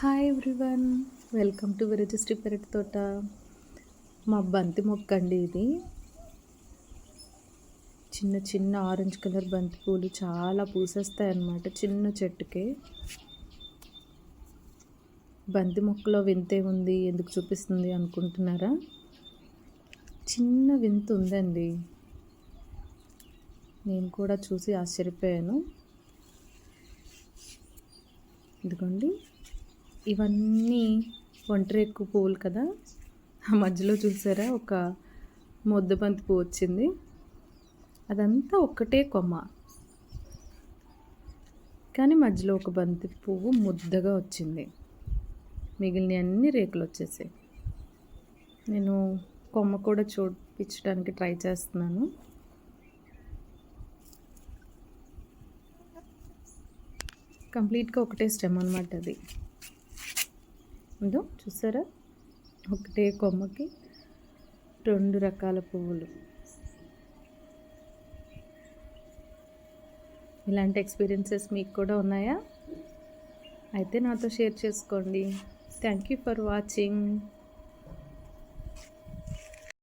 Hi everyone welcome to విరజిస్ట్రీ పెరటి తోట మా బంతి మొక్క అండి ఇది. చిన్న చిన్న ఆరెంజ్ కలర్ బంతి పూలు చాలా పూసేస్తాయి అన్నమాట చిన్న చెట్టుకే. బంతి మొక్కలో వింతే ఉంది ఎందుకు చూపిస్తుంది అనుకుంటున్నారా? చిన్న వింత ఉందండి. నేను కూడా చూసి ఆశ్చర్యపోయాను. ఇదిగోండి. ఇవన్నీ ఒంటరెక్కు పువ్వులు కదా. ఆ మధ్యలో చూసారా? ఒక ముద్ద బంతి పువ్వు వచ్చింది. అదంతా ఒక్కటే కొమ్మ. కానీ మధ్యలో ఒక బంతి పువ్వు ముద్దగా వచ్చింది. మిగిలిన అన్ని రేకులు వచ్చేసాయి. నేను కొమ్మ కూడా చూపించడానికి ట్రై చేస్తున్నాను. కంప్లీట్గా ఒకటే స్టెమ్ అనమాట అది. ఉందో చూసారా? ఒకటే కొమ్మకి రెండు రకాల పువ్వులు. ఇలాంటి ఎక్స్పీరియన్సెస్ మీకు కూడా ఉన్నాయా? అయితే నాతో షేర్ చేసుకోండి. Thank you for watching